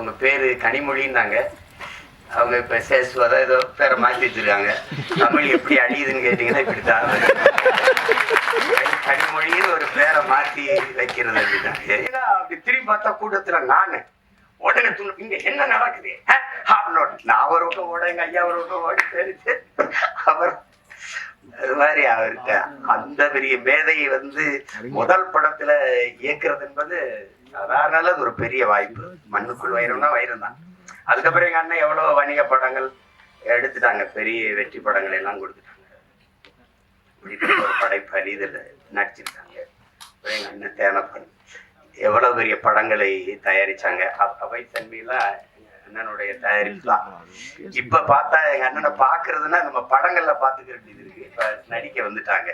அவங்க பேர் கனிமொழின்னாங்க. அவங்க இப்போ சேஸ்வர ஏதோ பேரை மாற்றி வச்சிருக்காங்க. தமிழ் எப்படி அழியுதுன்னு கேட்டிங்கன்னா இப்படி தான் கனிமொழின்னு ஒரு பேரை மாற்றி வைக்கிறது அப்படிதான் ஏன்னா, அப்படி திரும்பி பார்த்தா கூட்டத்தில் நான். உடனே துணு இங்க என்ன நடக்குது? நான் ஒரு ஓட எங்க ஐயா ஒரு ஓடி தெரிஞ்சு அவர் அது மாதிரி அவருக்கு அந்த பெரிய மேதையை வந்து முதல் படத்துல இயக்குறது என்பது சாதாரண ஒரு பெரிய வாய்ப்பு. மண்ணுக்குள் வைரம்னா வைரம் தான் அதுக்கப்புறம் எங்க அண்ணன் எவ்வளவு வணிக படங்கள் எடுத்துட்டாங்க. பெரிய வெற்றி படங்கள் எல்லாம் கொடுத்துட்டாங்க. ஒரு படைப்பு அரிதில் நடிச்சிருக்காங்க. அப்புறம் எங்க அண்ணன் தேனப்பன். எவ்வளவு பெரிய படங்களை தயாரிச்சாங்க. அவை தன்மையெல்லாம் எங்க அண்ணனுடைய தயாரிப்பு இப்ப பார்த்தா எங்க அண்ணனை பாக்குறதுன்னா நம்ம படங்கள்ல பாத்துக்க வேண்டியது இருக்கு இப்ப நடிக்க வந்துட்டாங்க.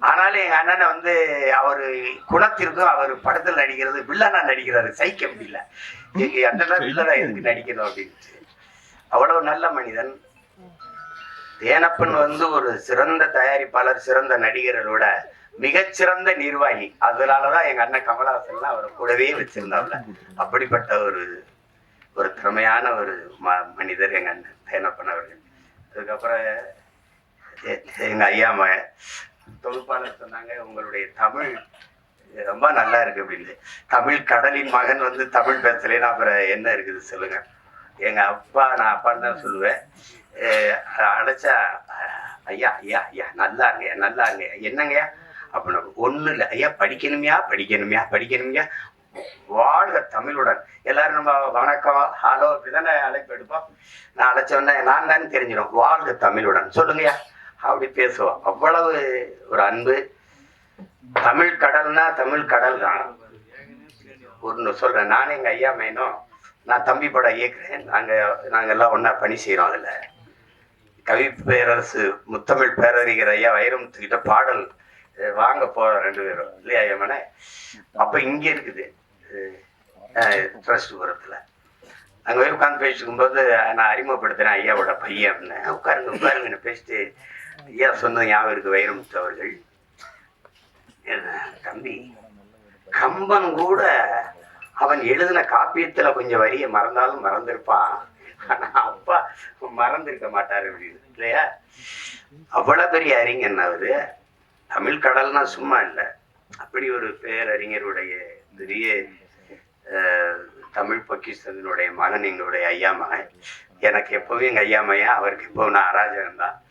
ஆனாலும் எங்க அண்ணனை வந்து அவரு குணத்திற்கும் அவர் படத்தில் நடிக்கிறது வில்லனா நடிக்கிறாரு. சகிக்க முடியல. எங்க அண்ணனா வில்லனா எதுக்கு நடிக்கணும் அப்படின்ட்டு. அவ்வளவு நல்ல மனிதன். தேனப்பன் வந்து ஒரு சிறந்த தயாரிப்பாளர் சிறந்த நடிகர்களோட மிகச்சிறந்த நிர்வாகி. அதனாலதான் எங்க அண்ணன் கமலஹாசன்லாம் அவரை கூடவே வச்சிருந்தாப்ல. அப்படிப்பட்ட ஒரு ஒரு திறமையான ஒரு ம மனிதர் எங்க அண்ணன் தேனப்பன் அவர்கள். அதுக்கப்புறம் எங்க ஐயா மகன். தொகுப்பாளர் சொன்னாங்க உங்களுடைய தமிழ் ரொம்ப நல்லா இருக்கு அப்படின்னு. தமிழ் கடலின் மகன் வந்து தமிழ் பேசலைன்னா அப்புறம் என்ன இருக்குது சொல்லுங்க. எங்க அப்பா நான் அப்பான்னு தான் சொல்லுவேன். அழைச்சா ஐயா ஐயா ஐயா நல்லா இருங்கய்யா நல்லா இருங்கய்யா என்னங்கய்யா அப்படின்னு ஒன்றும் இல்லை ஐயா படிக்கணுமையா படிக்கணுமையா படிக்கணுமையா. வாழ்க தமிழுடன். எல்லாரும் நம்ம வணக்கம் ஹலோ இப்படிதானே அழைப்பு எடுப்போம். நான் அழைச்சோன்னே நான் தானே தெரிஞ்சிடும். வாழ்க தமிழுடன். சொல்லுங்கய்யா அப்படி பேசுவோம். அவ்வளவு ஒரு அன்பு. தமிழ் கடல்னா தமிழ் கடல் தான் ஒன்று சொல்கிறேன் நானே எங்கள் ஐயா மேனும் நான் தம்பி படம் இயக்குறேன். நாங்கள் நாங்கள் எல்லாம் ஒன்றா பணி செய்கிறோம் அதில். கவி பேரரசு முத்தமிழ் பேரறிஞர் ஐயா வைரமுத்துக்கிட்ட பாடல் வாங்க போகிற ரெண்டு பேரும். இல்லையா ஐயமனே அப்போ இங்கே இருக்குது. ட்ரஸ்ட் உரத்தில் அங்கே போய் உட்காந்து பேசிட்டு இருக்கும்போது நான் அறிமுகப்படுத்துகிறேன் ஐயாவோட பையன் அப்படின்னு. உட்காருங்க உட்காருங்கன்னு பேசிட்டு ஐயா சொன்னது ஞாபகம் இருக்கு வைரமுத்து அவர்கள். என்ன, தம்பி கம்பன் கூட அவன் எழுதின காப்பியத்தில் கொஞ்சம் வரிய மறந்தாலும் மறந்திருப்பான். ஆனால் அப்பா மறந்திருக்க மாட்டார் அப்படின்னு இல்லையா? அவ்வளோ பெரிய அறிஞன் அவர். தமிழ் கடல்னா சும்மா இல்லை. அப்படி ஒரு பேரறிஞருடைய பெரிய அஹ், மகன் எங்களுடைய ஐயா மகன். எனக்கு எப்பவும் எங்கள் ஐயா மகன் அவருக்கு எப்பவும் நான் அராஜகம் தான்.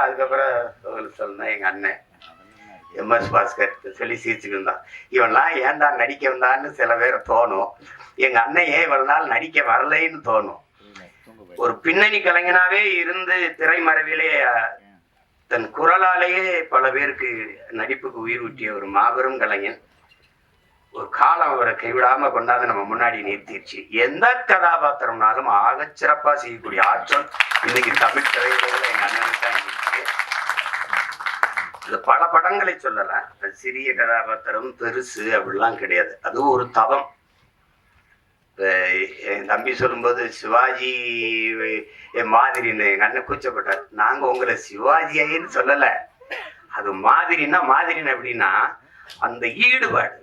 அதுக்கப்புறம் சொல்ல- சொன்னா அண்ணன் எம்எஸ் பாஸ்கர் சொல்லி சிரிச்சுட்டு இருந்தான். இவன்லாம் ஏன்டா நடிக்க வந்தான்னு சில பேர் தோணும். எங்க அண்ணன் ஏன் நாள் நடிக்க வரலைன்னு தோணும். ஒரு பின்னணி கலைஞனாவே இருந்து திரைமறைவிலே தன் குரலாலேயே பல பேருக்கு நடிப்புக்கு உயிர் ஊட்டிய ஒரு மாபெரும் கலைஞன். ஒரு காலம் அவரை கைவிடாம கொண்டாந்து நம்ம முன்னாடி நிறுத்திடுச்சு எந்த கதாபாத்திரம்னாலும் ஆக சிறப்பா செய்யக்கூடிய ஆற்றல் இன்னைக்கு தமிழ் திரையுலகில் எங்க அண்ணனுக்கு தான் இருக்கு. இது பல படங்களை சொல்லலாம் சிறிய கதாபாத்திரம் பெருசு அப்படிலாம் கிடையாது. அது ஒரு தவம். என் தம்பி சொல்லும்போது சிவாஜி என் மாதிரின்னு எங்க அண்ணன் கூச்சப்பட்டார். நாங்க உங்களை சிவாஜின்னு சொல்லல. அது மாதிரின்னா மாதிரின்னு அப்படின்னா அந்த ஈடுபாடு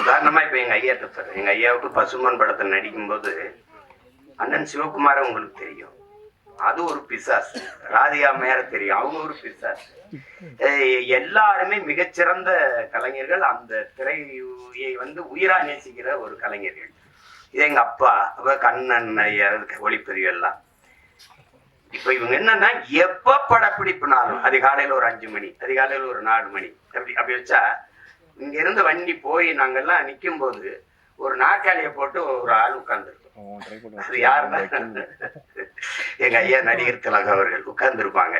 உதாரணமா இப்ப எங்க ஐயா சொல்றேன் எங்க ஐயாவுக்கு பசுமன் படத்தை நடிக்கும் போது அண்ணன் சிவகுமார உங்களுக்கு தெரியும். அது ஒரு பிசாசு. ராதிகா மேர தெரியும். அவங்க ஒரு பிசாசு. எல்லாருமே மிகச்சிறந்த கலைஞர்கள். அந்த திரையை வந்து உயிரா நேசிக்கிற ஒரு கலைஞர்கள். இது எங்க அப்பா அப்ப கண்ணன் ஐயா ஒளிப்பதிவு எல்லாம். இப்ப இவங்க என்னன்னா எப்ப படப்பிடிப்புனாலும் அதிகாலையில ஒரு அஞ்சு மணி அதிகாலையில ஒரு நாலு மணி அப்படி அப்படி வச்சா இங்க இருந்து வண்டி போய் நாங்கெல்லாம் நிக்கும் போது ஒரு நாற்காலியை போட்டு ஒரு ஆள் உட்கார்ந்துருக்கோம். அது யாருன்னா? எங்க ஐயா நடிகர் திலகம் அவர்கள் உட்கார்ந்து இருப்பாங்க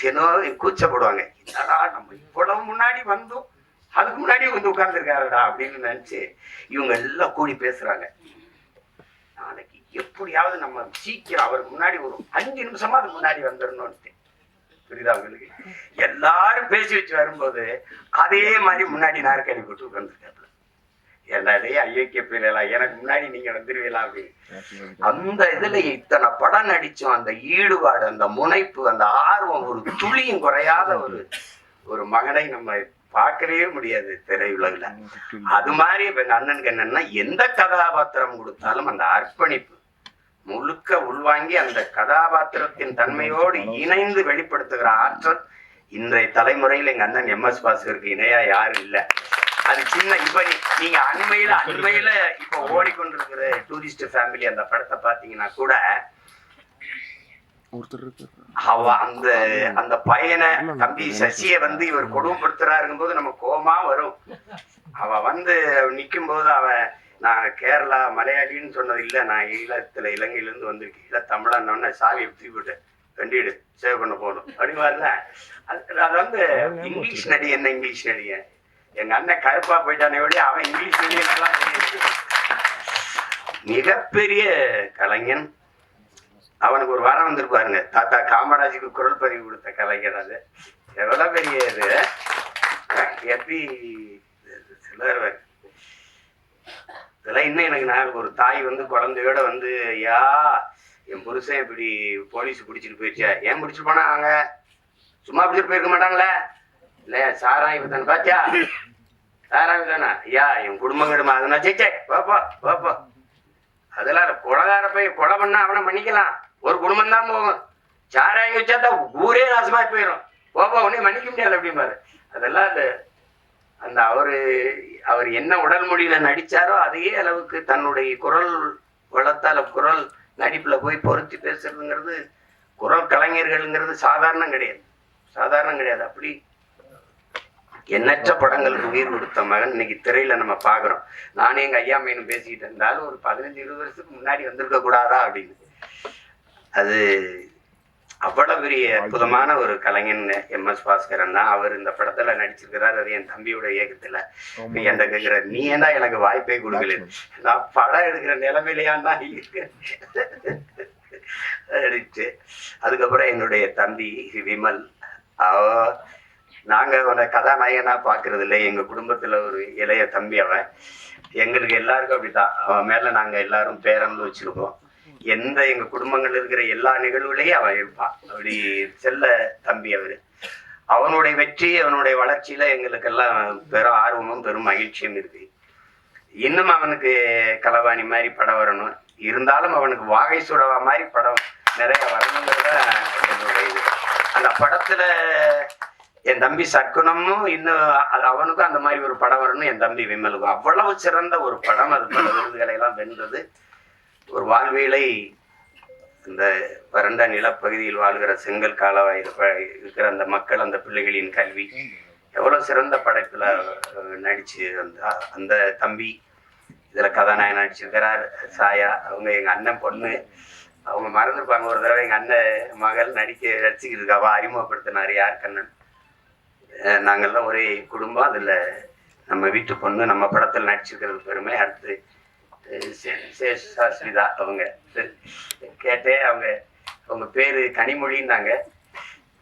தினம் கூச்சப்படுவாங்க என்னடா நம்ம இவ்வளவு முன்னாடி வந்தோம். அதுக்கு முன்னாடி வந்து உட்கார்ந்துருக்காருடா அப்படின்னு நினைச்சு இவங்க எல்லாம் கூடி பேசுறாங்க. நாளைக்கு எப்படியாவது நம்ம சீக்கிரம் அவருக்கு முன்னாடி ஒரு அஞ்சு நிமிஷமா அதுக்கு முன்னாடி வந்துடணும்னு புரியுதா உங்களுக்கு? எல்லாரும் பேசி வச்சு வரும்போது அதே மாதிரி முன்னாடி நாற்காலி போட்டு உட்கார்ந்துருக்காரு என்னடே ஐயோக்கிய பிள்ளைலாம் எனக்கு முன்னாடி நீங்க வந்துருவீங்களா அப்படின்னு. அந்த இதுல இத்தனை படம் நடிச்சோம் அந்த ஈடுபாடு அந்த முனைப்பு அந்த ஆர்வம் ஒரு துளியும் குறையாத ஒரு ஒரு மகனை நம்ம பார்க்கவே முடியாது திரையுலகில். அது மாதிரி எங்க அண்ணனுக்கு என்னன்னா எந்த கதாபாத்திரம் கொடுத்தாலும் அந்த அர்ப்பணிப்பு. முழுக்க உள்வாங்கி அந்த கதாபாத்திரத்தின் தன்மையோடு இணைந்து வெளிப்படுத்துகிற ஆற்றல் இன்றைய தலைமுறையில் எங்க அண்ணன் எம் எஸ் பாஸ்கருக்கு இணையா யாரும் இல்ல. அது சின்ன இப்ப நீங்க அண்மையில அண்மையில இப்ப ஓடிக்கொண்டிருக்கிற டூரிஸ்ட் ஃபேமிலி அந்த படத்தை பாத்தீங்கன்னா கூட அவ அந்த அந்த பையனை தம்பி சசியை வந்து இவர் கொடுமைப்படுத்துறாருங்கும் போது நம்ம கோபமா வரும். அவ வந்து நிக்கும் போது அவன் நான் கேரளா மலையாளின்னு சொன்னது இல்ல. நான் ஈழத்துல இலங்கையில இருந்து வந்திருக்கேன். இல்ல தமிழான்னு சாவியை தூக்கிவிட்டு வண்டிடு சேவ் பண்ண போகணும் அப்படிமாதிரில அது அது வந்து இங்கிலீஷ் நடி என்ன இங்கிலீஷ் நடிகன் எங்க அண்ணன் கருப்பா போயிட்டானே ஒழிய அவன் இங்கிலீஷ் தெரியாது. மிகப்பெரிய கலைஞன். அவனுக்கு ஒரு வாரம் வந்திருப்பாருங்க. தாத்தா காமராஜுக்கு குரல் பதிவு கொடுத்த கலைஞர் அது. எவ்வளவு பெரிய இது. எப்படி சிலர் இதெல்லாம் இன்னும் எனக்கு நான் ஒரு தாய் வந்து குழந்தையோட வந்து ஐயா என் புருஷன் இப்படி போலீஸ் பிடிச்சிட்டு போயிடுச்சா ஏன் பிடிச்சிட்டு போனாங்க? சும்மா பிடிச்சிட்டு போயிருக்க மாட்டாங்களே? இல்ல சாராயம் தானே பாத்தியா? சாராயம் வித்தானா ஐயா என் குடும்பம் கிடுமா? அதுனா சேச்சே சே பாப்பா பாப்பா அதெல்லாம் இல்ல. போய் கொலை பண்ணா அவனை மன்னிக்கலாம். ஒரு குடும்பம் தான் போகும். சாராயம் வச்சா தான் ஊரே நாசமாய் போயிடும் போப்பா உடனே மன்னிக்க முடியாது அப்படிம்பாரு. அதெல்லாம் அந்த அந்த அவரு அவர் என்ன உடல் மொழியில நடிச்சாரோ அதே அளவுக்கு தன்னுடைய குரல் வளத்தால குரல் நடிப்புல போய் பொருத்தி பேசுறதுங்கிறது குரல் கலைஞர்கள்ங்கிறது சாதாரணம் கிடையாது. சாதாரணம் கிடையாது. அப்படி எண்ணற்ற படங்களுக்கு உயிர் கொடுத்த மகன் இன்னைக்கு திரையில நம்ம பாக்குறோம் நானே எங்க ஐயா மீனும் பேசிக்கிட்டு இருந்தாலும் ஒரு பதினஞ்சு இருபது வருஷத்துக்கு முன்னாடி வந்திருக்க கூடாதா அப்படின்னு. அது அவ்வளவு பெரிய அற்புதமான ஒரு கலைஞன் எம் எஸ் பாஸ்கரன் தான். அவர் இந்த படத்துல நடிச்சிருக்கிறார். அது என் தம்பியோட இயக்கத்துல. இப்ப என்கிட்ட கேக்குற? நீ ஏன்டா எனக்கு வாய்ப்பே கொடுக்கல? நான் படம் எடுக்கிற நிலைமையிலையாண்டா இருக்கேன் அடிச்சு. அதுக்கப்புறம் என்னுடைய தம்பி விமல். அவ நாங்க அவனை கதாநாயகனா பாக்குறது இல்லை எங்க குடும்பத்துல ஒரு இளைய தம்பி அவன். எங்களுக்கு எல்லாருக்கும் அப்படித்தான். அவன் மேல நாங்க எல்லாரும் பேரன்பு வச்சிருக்கோம். எந்த எங்க குடும்பங்கள்ல இருக்கிற எல்லா நிகழ்வுலையும் அவன் இருப்பான் அப்படி செல்ல தம்பி அவரு. அவனுடைய வெற்றி அவனுடைய வளர்ச்சியில எங்களுக்கெல்லாம் பெரும் ஆர்வமும் பெரும் மகிழ்ச்சியும் இருக்கு. இன்னும் அவனுக்கு கலவாணி மாதிரி படம் வரணும். இருந்தாலும் அவனுக்கு வாகை சுடவா மாதிரி படம் நிறைய வரணுங்கிறத என்னுடைய இது. அந்த படத்துல என் தம்பி சர்க்குணமும் இன்னும் அது அவனுக்கும் அந்த மாதிரி ஒரு படம் வரணும் என் தம்பி விமலுக்கும். அவ்வளவு சிறந்த ஒரு படம் அது பல விருதுகளை எல்லாம் வென்றது. ஒரு வாழ்வியலை இந்த வறண்ட நிலப்பகுதியில் வாழ்கிற செங்கல் காலவாயில் இருக்கிற அந்த மக்கள் அந்த பிள்ளைகளின் கல்வி. எவ்வளவு சிறந்த படைப்புல நடிச்சு அந்த அந்த தம்பி இதுல கதாநாயகன் நடிச்சிருக்கிறார் சாயா. அவங்க எங்க அண்ணன் பொண்ணு. அவங்க மறந்துருப்பாங்க. ஒரு தடவை எங்க அண்ணன் மகள் நடிக்க நடிச்சுக்கிட்டு இருக்காவா அறிமுகப்படுத்தினார். யார் கண்ணன்? அஹ், ஒரே குடும்பம். அதுல நம்ம வீட்டு பொண்ணு நம்ம படத்தில் நடிச்சிருக்கிறது பெருமை. அடுத்து சேஷ் சாஸ்திரிதா அவங்க. கேட்டேன் அவங்க அவங்க பேரு கனிமொழின்னாங்க.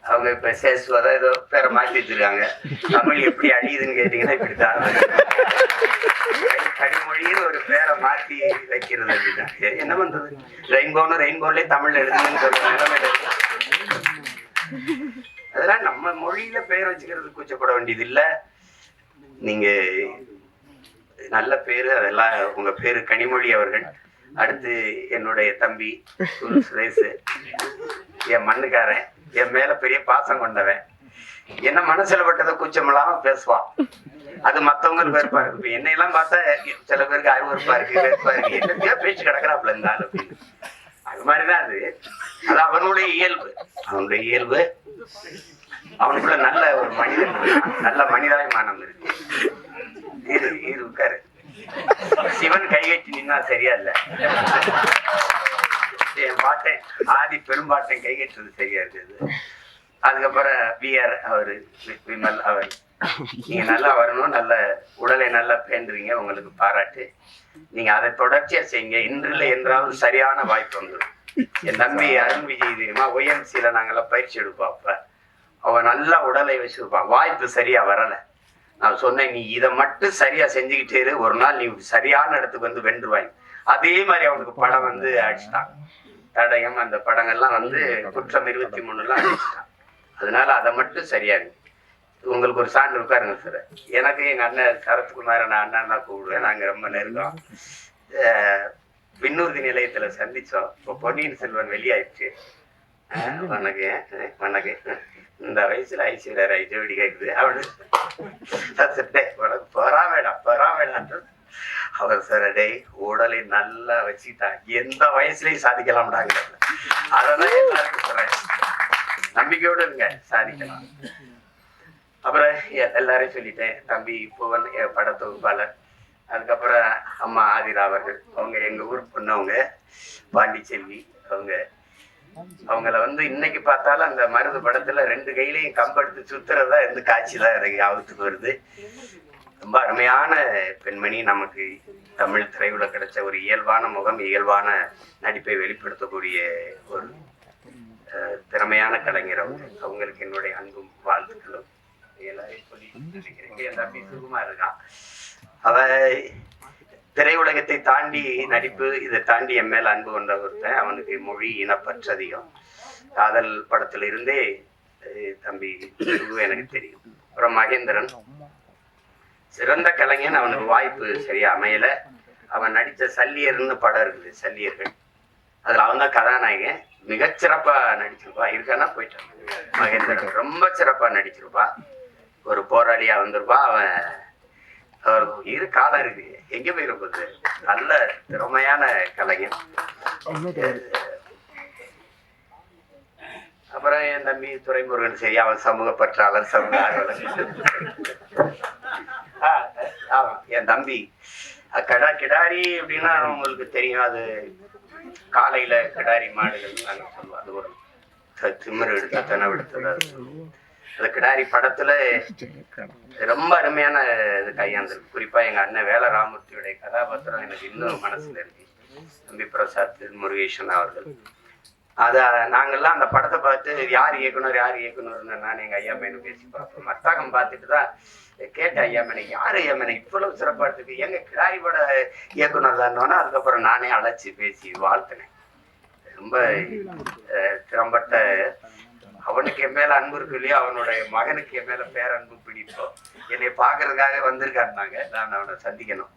அவங்க இப்ப சேஸ்வதா ஏதோ பேரை மாற்றி வச்சிருக்காங்க. தமிழ் எப்படி அழியுதுன்னு கேட்டீங்கன்னா இப்படிதான் கனி- கனிமொழின்னு ஒரு பேரை மாத்தி வைக்கிறது அப்படிதான். என்ன பண்றது? ரெயின்போன்னு ரெயின்போன்லயே தமிழ் எழுதுன்னு சொல்ற அதெல்லாம் நம்ம மொழியில பேர் வச்சுக்கிறது கூச்சப்பட வேண்டியது இல்லை நீங்க நல்ல பேரு அதெல்லாம் உங்க பேரு கனிமொழி அவர்கள். அடுத்து என்னுடைய தம்பி சுரு சுரேஷ். என் மண்ணுக்காரன் என் மேல பெரிய பாசம் கொண்டவன். என்ன மனசுல பட்டதை கூச்சம் இல்லாம பேசுவான் அது மத்தவங்களுக்கு வெறுப்பா இருக்கு. என்னை எல்லாம் பார்த்தா சில பேருக்கு அருவருப்பா இருக்கு வெறுப்பா இருக்கு. என்னத்தையோ பேச்சு கிடக்குறாப்புல இருந்தாலும் அது மாதிரிதான் அது. அது அவனுடைய இயல்பு. அவனுடைய இயல்பு. அவனுக்குள்ள நல்ல ஒரு மனிதன் நல்ல மனிதாபிமானம் இருக்கு. இரு உட்காரு சிவன் கைகட்டி நின்னா சரியா இல்ல என் பாட்டேன் ஆதி பெரும்பாட்டன் கைகட்டுறது சரியா இருக்குது அதுக்கப்புறம் பிஆர் அவரு விமல் அவர். நீங்க நல்லா வரணும் நல்ல உடலை நல்லா பேண்டுறீங்க உங்களுக்கு பாராட்டு. நீங்க அதை தொடர்ச்சியா செய்யுங்க. இன்றில் என்றாவது சரியான வாய்ப்பு வந்துடும் என் தம்பி அருண் விஜய் தெரியுமா? ஒய்எம்சியில நாங்கெல்லாம் பயிற்சி எடுப்போம் அப்ப. அவன் நல்லா உடலை வச்சிருப்பான். வாய்ப்பு சரியா வரலை. நான் சொன்னேன் நீ இதை மட்டும் சரியா செஞ்சுக்கிட்டே இரு. ஒரு நாள் நீ சரியான இடத்துக்கு வந்து வென்றுவாய். அதே மாதிரி அவனுக்கு படம் வந்து அடிச்சிட்டான். தடயம் அந்த படங்கள்லாம் வந்து குற்றம் இருபத்தி மூணுலாம் அடிச்சிட்டான். அதனால அதை மட்டும் சரியா இருக்கு உங்களுக்கு ஒரு சான்று உட்காருங்க சார் எனக்கு எங்க அண்ணன் சரத்குமார் நான் அண்ணன் தான் கூப்பிடுவேன் நாங்க ரொம்ப நெருக்கம். விண்ணூர்தி நிலையத்துல சந்திச்சோம். இப்போ பொன்னியின் செல்வன் வெளியாயிடுச்சு. வணக்கம். வணக்கம். இந்த வயசுல ஐஸ்வர்யா ராய் ஜோடி கேட்குது அவனு உனக்கு பொறாமேடா பொறாமேடான் அவர் சார் டேய் உடலை நல்லா வச்சுட்டா எந்த வயசுலயும் சாதிக்கலாம்டாங்க அதெல்லாம் எல்லாருக்கும் சொல்றேன் நம்பிக்கையோடு இருங்க சாதிக்கலாம். அப்புறம் எ- எல்லாரையும் சொல்லிட்டேன் தம்பி புவன் என் பட தொகுப்பாளர். அதுக்கப்புறம் அம்மா ஆதிரா அவர்கள். அவங்க எங்க ஊர் பொண்ணவங்க பாண்டிச்செல்வி அவங்க. அவங்கள வந்து இன்னைக்கு பார்த்தாலும் அந்த மருது படத்துல ரெண்டு கையிலையும் கம்பெடுத்து சுத்துறதா இருந்து காட்சி தான் எனக்கு ஞாபகத்துக்கு வருது. ரொம்ப அருமையான பெண்மணி நமக்கு தமிழ் திரையுல கிடைச்ச ஒரு இயல்பான முகம் இயல்பான நடிப்பை வெளிப்படுத்தக்கூடிய ஒரு அஹ், திறமையான கலைஞர் அவங்க அவங்களுக்கு என்னுடைய அன்பும் வாழ்த்துக்களும். எல்லாரையும் சொல்லி நினைக்கிறேன். என் தம்பி சுகுமார் இருக்கான். அவ திரையுலகத்தை தாண்டி நடிப்பு இதை தாண்டி என் மேல அன்பு கொண்ட ஒருத்தன் அவனுக்கு மொழி இனப்பற்று அதிகம் காதல் படத்துல இருந்தே தம்பி எனக்கு தெரியும். அப்புறம் மகேந்திரன். சிறந்த கலைஞன் அவனுக்கு வாய்ப்பு சரியா அமையல. அவன் நடிச்ச சல்லியர்னு படம் இருக்குது சல்லியர்கள். அதுல அவன் தான் கதாநாயகன். மிகச்சிறப்பா நடிச்சிருப்பா. இருக்கானா போயிட்டான் மகேந்திரன் ரொம்ப சிறப்பா நடிச்சிருப்பா. ஒரு போராளியா வந்திருப்பா. அவன் அவர் இரு காலம் இருக்கு எங்க போயிருப்பது நல்ல திறமையான கலைஞன் அப்புறம் என் தம்பி துரைமுருகன் சரி அவன் சமூக பற்றாளர் சமூக ஆர்வலர். என் தம்பி. கடா கிடாரி அப்படின்னா உங்களுக்கு தெரியும். அது காலையில கிடாரி மாடுகள் நாங்க சொல்லுவோம் அது ஒரு திமிரு எடுத்த தனவு எடுத்தது அது அந்த கிடாரி படத்துல ரொம்ப அருமையான இது கையாந்திருக்கு குறிப்பா எங்க அண்ணன் வேல ராமூர்த்தியுடைய கதாபாத்திரம் எனக்கு இன்னும் மனசுல இருக்கு. தம்பி பிரசாத் முருகேசன் அவர்கள். அத நாங்கெல்லாம் அந்த படத்தை பார்த்து யார் இயக்குனர் யார் இயக்குனர்னு நான் எங்க ஐயா மேனு பேசி பார்ப்போம். மத்தாகம் பார்த்துட்டு தான் கேட்டேன் ஐயா மேனை. யார் ஐயா மேனை? இவ்வளவு சிறப்பா இருக்கு. எங்க கிடாரி பட இயக்குனர் தான். அதுக்கப்புறம் நானே அழைச்சி பேசி வாழ்த்தினேன். ரொம்ப திறம்பட்ட அவனுக்கு என் மேல அன்பு இருக்கு இல்லையோ அவனுடைய மகனுக்கு என் மேல பேரன்பு பிடிப்போம் என்னை பாக்குறதுக்காக வந்திருக்காருனாங்க நான் அவனை சந்திக்கணும்.